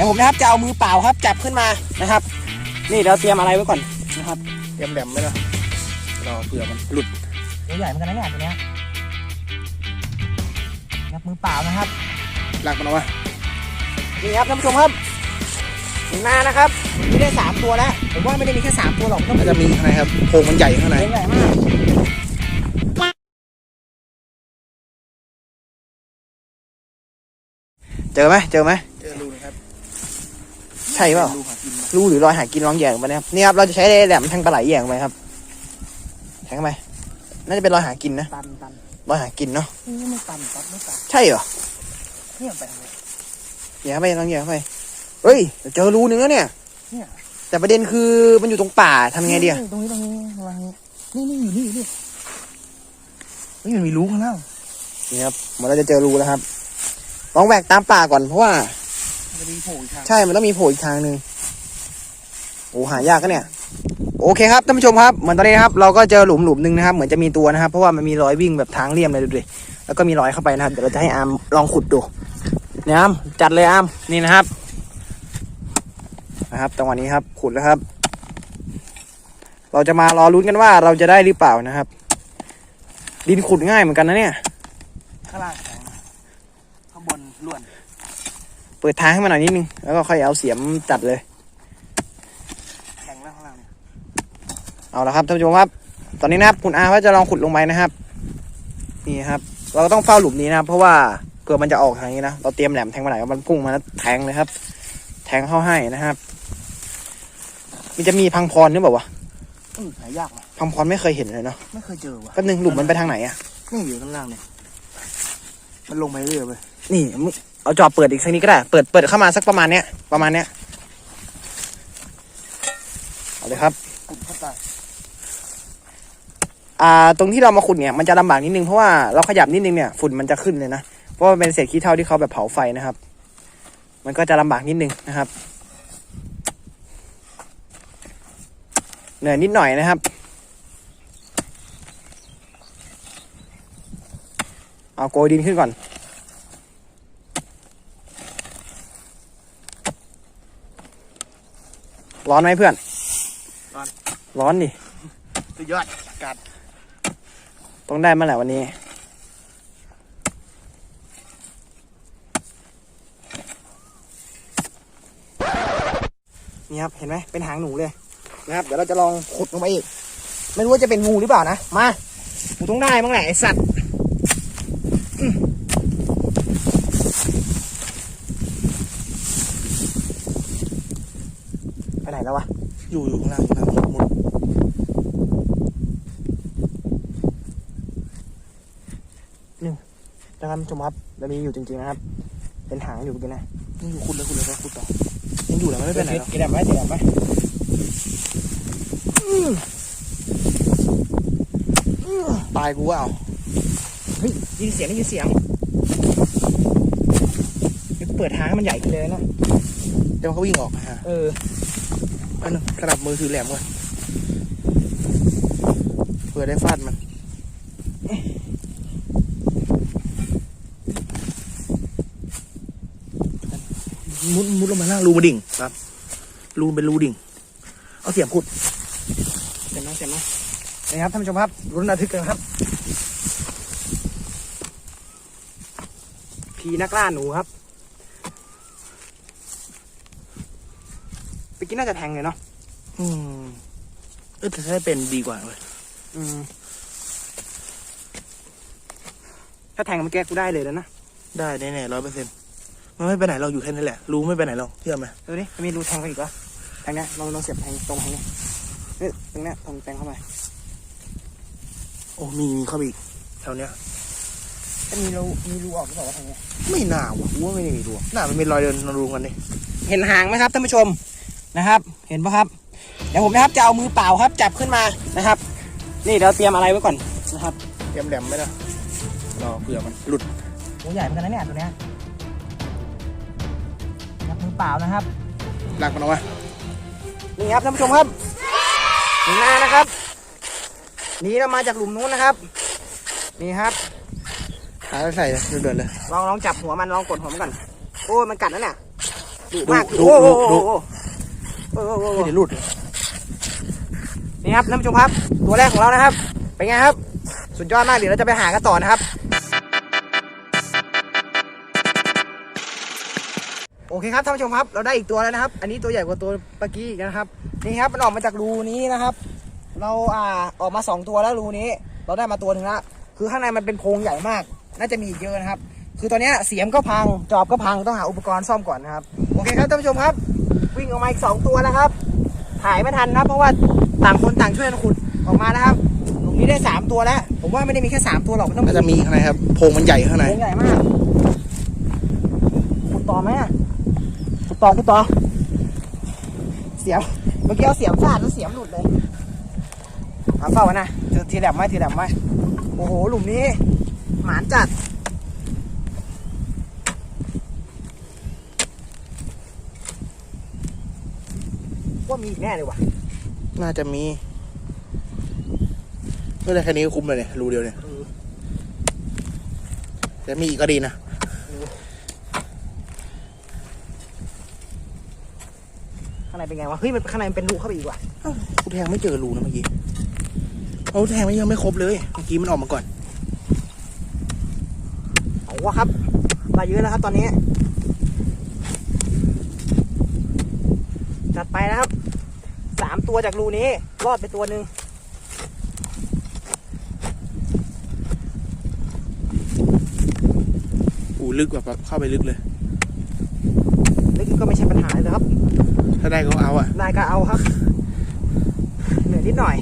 ดี๋ยวผมนะครับจะเอามือเปล่าครับจับขึ้นมานะครับ นี่เราเตรียมอะไรไว้ก่อนนะครับ เตรียมแหลมไหมล่ะรอเผื่อมันหลุดตัวใหญ่เหมือนกันนะเนี่ยตัวเนี้ยงับมือเปล่านะครับลากมันเอาวะนี่ครับท่านผู้ชมครับถึงหน้านะครับไม่ได้สามตัวแล้วผมว่าไม่ได้มีแค่สามตัวหรอกต้องมันจะมีข้างในครับโพรงมันใหญ่ข้างในใหญ่มากเจอไหมเจอไหม เจอรูนะครับ ใช่เปล่ารูหากินมารูหรือรอยหากินลองแหย่งไปนะครับนี่ครับเราจะใช้แหลมแทงปลาไหลแหย่งไปครับแทงเข้าไปน่าจะเป็นรอยหากินนะตันตันรอยหากินเนาะนี่ไม่ตันครับไม่ตันใช่เหรอเนี่ยไปทางไหนแหย่เข้าไปลองแหย่เข้าไปเฮ้ยเจอรูนึงแล้วเนี่ยเนี่ยแต่ประเด็นคือมันอยู่ตรงป่าทำยังไงดีอะตรงนี้ตรงนี้วางนี่นี่อยู่นี่อยู่นี่เฮ้ยมันมีรูข้างล่างนี่ครับเหมือนเราจะเจอรูแล้วครับลองแหวกตามป่าก่อนเพราะว่ามัน จะมีโผล่อีกทางใช่ มันต้องมีโผล่อีกทางหนึ่งโอ้หายากก็เนี่ย โอเคครับท่านผู้ชมครับ เหมือนตอนนี้นะครับ เราก็เจอหลุมหลุมหนึ่งนะครับ เหมือนจะมีตัวนะครับ เพราะว่ามันมีรอยวิ่งแบบทางเลี่ยมเลยดูดิ แล้วก็มีรอยเข้าไปนะครับ เดี๋ยวเราจะให้อาร์มลองขุดดูเนี่ยอาร์มจัดเลยอาร์มนี่นะครับ นะครับจังหวะนี้ครับ ขุดแล้วครับ เราจะมารอลุ้นกันว่าเราจะได้หรือเปล่านะครับ ดินขุดง่ายเหมือนกันนะเนี่ย ข้างล่างแข็งข้างบนล้วน เปิดทางให้มันหน่อยนิดนึง แล้วก็ค่อยเอาเสียมจัดเลย แข็งแล้วข้างล่างเนี่ยเอาละครับท่านผู้ชมครับ ตอนนี้นะครับคุณอาว่าจะลองขุดลงไปนะครับ นี่ครับ เราก็ต้องเฝ้าหลุมนี้นะครับ เพราะว่าเผื่อมันจะออกทางนี้นะ เราเตรียมแหลมแทงมาไหนมันพุ่งมาแล้วแทงเลยครับ แทงเข้าให้นะครับ มันจะมีพังพรหรือเปล่าวะอือหายากว่ะพังพรไม่เคยเห็นเลยเนาะไม่เคยเจอว่ะก็หนึ่งหลุมมันไปทางไหนอะนี่อยู่ข้างล่างเนี่ย มันลงไปเรื่อยไปนี่มึง เอาจอบเปิดอีกสักนิดก็ได้ เปิดเปิดเข้ามาสักประมาณเนี้ย ประมาณเนี้ย เอาเลยครับกลุ่มเข้าไปอ่า ตรงที่เรามาขุดเนี่ย มันจะลำบากนิดนึง เพราะว่าเราขยับนิดนึงเนี่ย ฝุ่นมันจะขึ้นเลยนะ เพราะมันเป็นเศษขี้เถ้าที่เขาแบบเผาไฟนะครับ มันก็จะลำบากนิดนึงนะครับ เหนื่อยนิดหน่อยนะครับ เอาโกยดินขึ้นก่อน ร้อนไหมเพื่อน ร้อนดิ สุดยอดกัดต้องได้มาแหละวันนี้ นี่ครับ เห็นไหม เป็นหางหนูเลย นะครับ เดี๋ยวเราจะลองขุดลงไปอีก ไม่รู้ว่าจะเป็นงูหรือเปล่านะ มา กูต้องได้มั้งแหละไอสัตว์อืมไปไหน แล้ววะ อยู่อยู่ข้างล่างอยู่ข้างล่างหมดนะครับท่านผู้ชมครับเรามีอยู่จริงๆนะครับ เป็นหางอยู่เมื่อกี้นะนี่อยู่คุณแล้วคุณแล้วก็คุณต่อยังอยู่แล้วไม่ไปไหนหรอกกินแบบไหมกินแบบไหมตายกูว่าเอาเฮ้ยยินเสียงได้ยินเสียงเดี๋ยวกูเปิดทางให้มันใหญ่ขึ้นเลยนะเดี๋ยวเขาวิ่งออกฮะเออ อันนึงขนาดมือถือแหลมก่อนเผื่อได้ฟาดมันมุดมุดลงมาล่างรูมาดิ่งครับรูเป็นรูดิ่ง เอาเสียมขุดเห็นไหมเห็นไหมนี่ครับท่านผู้ชมครับรุ้นระทึกกันครับพีนักล่าหนูครับไป กินน่าจะแทงเลยเนาะอืมเออแต่ถ้าได้เป็นดีกว่าเลยอืมถ้าแทงเมื่อกี้กูได้เลยแล้วนะได้แน่ๆร้อยเปอร์เซ็นต์มันไม่ไปไหนเราอยู่แค่นั้นแหละ รู้ไม่ไปไหนเราเชื่อไหมดูดิมันมีรูแทงไปอีกเหรอแทงเนี้ยลองลองเสียบแทงตรงแทงเนี้ยนี่ตรงเนี้ยตรงแทงเข้าไปโอ้มีมีเข้าไปอีกแถวเนี้ยจะมีรูมีรูออกหรือเปล่าวะแทงเนี้ยไม่น่าว่ะกูว่าไม่ได้มีดวงน่ามันเป็นรอยเดินรูกันดิเห็นหางไหมครับท่านผู้ชม นะครับ เห็นปะครับ เดี๋ยวผมนะครับจะเอามือเปล่าครับจับขึ้นมานะครับ นี่เราเตรียมอะไรไว้ก่อนนะครับเตรียมแหลมไหมล่ะรอเผื่อมันหลุดตัวใหญ่เหมือนกันนะเนี่ยตัวเนี้ยงับมือเปล่านะครับลากมันเอาวะนี่ครับท่านผู้ชมครับถึงหน้านะครับหนีเรามาจากหลุมนู้นนะครับ นี่ครับหาแล้วใส่เลยเดินๆเลยลองลองจับหัวมันลองกดหัวมันก่อนโอ้ยมันกัดแล้วเนี่ยดุมากดุโอ้โหดุดุโอ้โหลุดนี่ครับท่านผู้ชมครับ ตัวแรกของเรานะครับ เป็นไงครับ สุดยอดมากเดี๋ยวเราจะไปหากันต่อนะครับ โอเคครับท่านผู้ชมครับ เราได้อีกตัวแล้วนะครับ อันนี้ตัวใหญ่กว่าตัวเมื่อกี้อีกนะครับ นี่ครับมันออกมาจากรูนี้นะครับ เราอ่าออกมาสองตัวแล้วรูนี้ เราได้มาตัวหนึ่งแล้วคือข้างในมันเป็นโพรงใหญ่มาก น่าจะมีอีกเยอะนะครับ คือตอนนี้เสียมก็พัง จอบก็พัง ต้องหาอุปกรณ์ซ่อมก่อนนะครับ โอเคครับท่านผู้ชมครับ วิ่งออกมาอีกสองตัวนะครับ ถ่ายไม่ทันนะครับเพราะว่าต่างคนต่างช่วยกันขุดออกมานะครับหลุมนี้ได้สามตัวแล้ว ผมว่าไม่ได้มีแค่สามตัวหรอกมันต้องน่าจะมีข้างในครับโพรงมันใหญ่ข้างในโพรงใหญ่มากขุดต่อไหมอะขุดต่อขุดต่อ เสียมเมื่อกี้เอาเสียมฟาดแล้วเสียมหลุดเลยเอาเฝ้าไว้นะทีทีแหลมไว้ทีแหลมไว้โอ้โหหลุมนี้ หมานจัด มีอีกแน่เลยว่ะน่าจะมีไม่ได้แค่นี้ก็คุ้มเลยเนี่ยรูเดียวเนี่ยเออแต่มีอีกก็ดีนะข้างในเป็นไงวะเฮ้ยมันข้างในมันเป็นรูเข้าไปอีกว่ะกูแทงไม่เจอรูนะเมื่อกี้เอาแทงไม่ยังไม่ครบเลยเมื่อกี้มันออกมาก่อนเอาวะครับมาเยอะแล้วครับตอนนี้จัดไปนะครับ สามตัวจากรูนี้ รอดไปตัวหนึ่งอูลึกแบบแบบเข้าไปลึกเลยนี่ก็ไม่ใช่ปัญหาเลยครับ ถ้าได้ก็เอาอะนายก็เอาครับ เหนื่อยนิดหน่อย